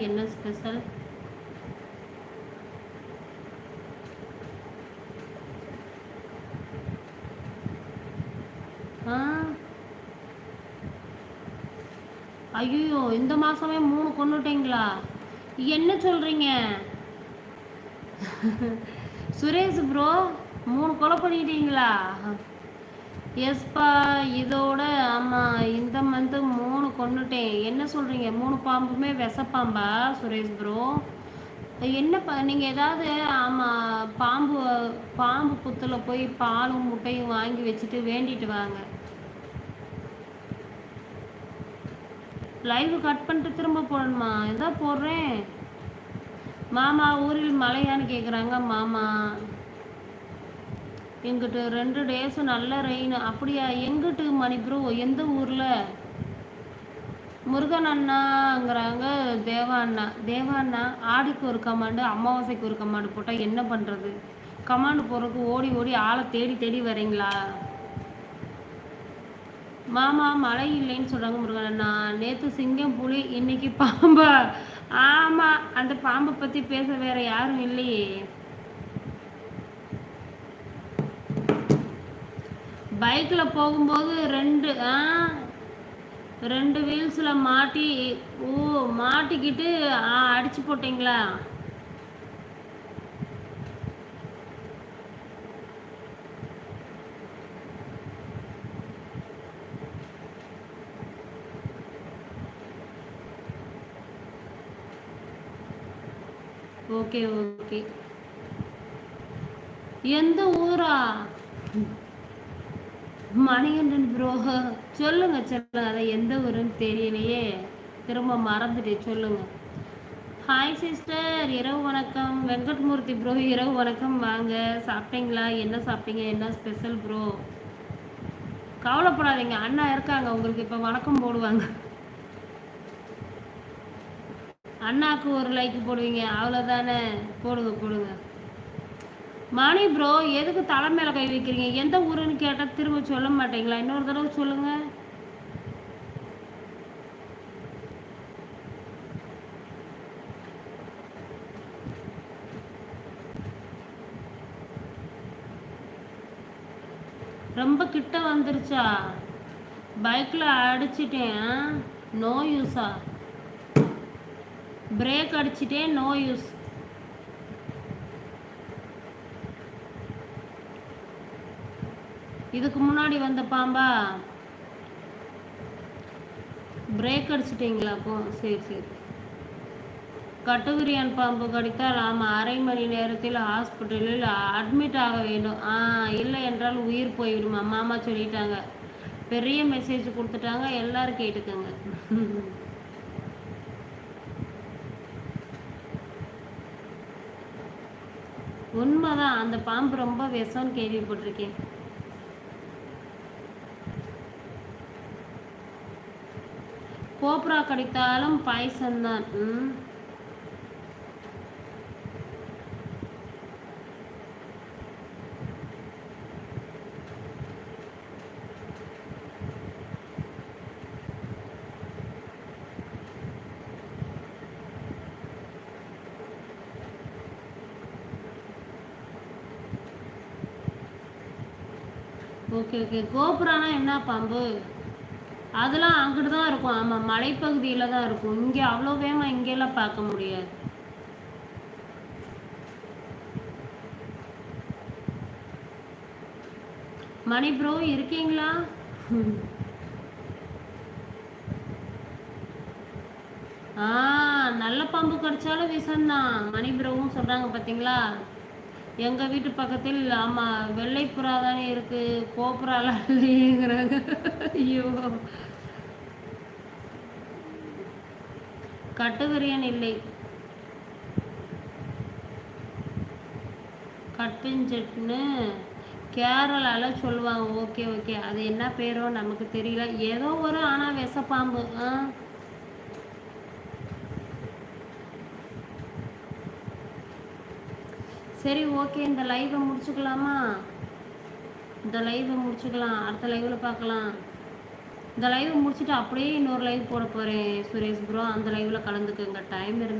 என்ன ஸ்பெஷல் ஐயோ இந்த மாசமே மூணு கொண்டுட்டீங்களா என்ன சொல்றீங்க? சுரேஷ் ப்ரோ மூணு கொலை பண்ணிட்டீங்களா? எஸ்பா இதோட ஆமாம் இந்த மந்த்து மூணு கொண்டுட்டேன் என்ன சொல்கிறீங்க மூணு பாம்புமே விஷப்பாம்பா சுரேஷ் ப்ரோ என்ன நீங்கள் ஏதாவது ஆமாம் பாம்பு பாம்பு புத்தில் போய் பாலும் முட்டையும் வாங்கி வச்சுட்டு வேண்டிட்டு வாங்க. லைவ் கட் பண்ணிட்டு திரும்ப போடணுமா? இதான் போடுறேன். மாமா ஊரில் மழையான்னு கேட்குறாங்க மாமா. எங்கிட்டு ரெண்டு டேஸும் நல்ல ரெயின் அப்படியா? எங்கிட்டு மணி ப்ரோ எந்த ஊரில்? முருகன் அண்ணாங்கிறாங்க தேவா அண்ணா. தேவா அண்ணா ஆடிக்கு ஒரு கமாண்டு அமாவாசைக்கு ஒரு கமாண்டு போட்டால் என்ன பண்ணுறது கமாண்டு போகிறதுக்கு ஓடி ஓடி ஆளை தேடி தேடி வரீங்களா மாமா மழை இல்லைன்னு சொல்கிறாங்க முருகன் அண்ணா. நேற்று சிங்கம் புலி இன்னைக்கு பாம்பா. ஆமாம் அந்த பாம்பை பற்றி பேச வேற யாரும் இல்லையே. பைக்கில் போகும்போது ரெண்டு ஆ ரெண்டு வீல்ஸில் மாட்டி ஓ மாட்டிக்கிட்டு ஆ அடிச்சு போட்டிங்களா? Okay okay. எந்த ஊரா? மணிகண்டன் ப்ரோ சொல்லுங்க சொல்லுங்க. அதை எந்த ஊருன்னு தெரியலையே. திரும்ப மறந்துட்டு சொல்லுங்க. ஹாய் சிஸ்டர் இரவு வணக்கம். வெங்கட்மூர்த்தி ப்ரோ இரவு வணக்கம். வாங்க. சாப்பிட்டீங்களா? என்ன சாப்பிட்டீங்க? என்ன ஸ்பெஷல் ப்ரோ கவலைப்படாதீங்க. அண்ணா இருக்காங்க. உங்களுக்கு இப்போ வணக்கம் போடுவாங்க. அண்ணாக்கு ஒரு லைக் போடுவீங்க. அவ்வளோதானே போடுங்க போடுங்க. மணி ப்ரோ எதுக்கு தலை மேலே கை வைக்கிறீங்க? எந்த ஊருன்னு கேட்டால் திரும்ப சொல்ல மாட்டீங்களா? இன்னொரு தடவை சொல்லுங்க. ரொம்ப கிட்ட வந்துருச்சா? பைக்கில் அடிச்சிட்டேன். நோ யூஸா பிரேக் அடிச்சிட்டேன் நோ யூஸ் இதுக்கு முன்னாடி வந்த பாம்பா? பிரேக் அடிச்சிட்டிங்களா அப்போ சரி சரி. கட்டுவிரியான் பாம்பு கடித்தால் ஆமாம் அரை மணி நேரத்தில் ஹாஸ்பிட்டலில் அட்மிட் ஆக வேண்டும். ஆ இல்லை என்றால் உயிர் போய்விடுமா. மாமா சொல்லிட்டாங்க. பெரிய மெசேஜ் கொடுத்துட்டாங்க. எல்லாரும் கேட்டுக்கோங்க. உண்மைதான் அந்த பாம்பு ரொம்ப விஷம்னு கேள்விப்பட்டிருக்கேன். கோப்ரா கடித்தாலும் பாய்சன் தான் ம். Okay okay. கோபுரானா என்ன பாம்பு? அதெல்லாம் அங்கிட்டு தான் இருக்கும். ஆமாம் மலைப்பகுதியில் தான் இருக்கும். இங்கே அவ்வளோ வேகமாக இங்கெல்லாம் பார்க்க முடியாது. மணி ப்ரோ இருக்கீங்களா? ஆ நல்ல பாம்பு கடிச்சாலும் விஷம்தான். மணி ப்ரோவும் சொல்கிறாங்க பார்த்தீங்களா எங்கள் வீட்டு பக்கத்தில் ஆமாம் வெள்ளைப்புறா தானே இருக்குது கோப்புறாலாம் இல்லையேங்கிறாங்க. ஐயோ. கட்டுவிரியன் இல்லை. கட்டுஞ்சட்னு கேரளாவில் சொல்லுவாங்க. Okay okay. அது என்ன பேரோ நமக்கு தெரியல. ஏதோ ஒரு ஆனால் விஷப்பாம்பு ஆ? சரி ஓகே இந்த லைவை முடிச்சுக்கலாமா? இந்த லைவை முடிச்சுக்கலாம். அடுத்த லைவில் பார்க்கலாம். இந்த லைவை முடிச்சுட்டு அப்படியே இன்னொரு லைவ் போட போகிறேன் சுரேஷ் ப்ரோ அந்த லைவில் கலந்துக்குங்க. டைம் இருந்து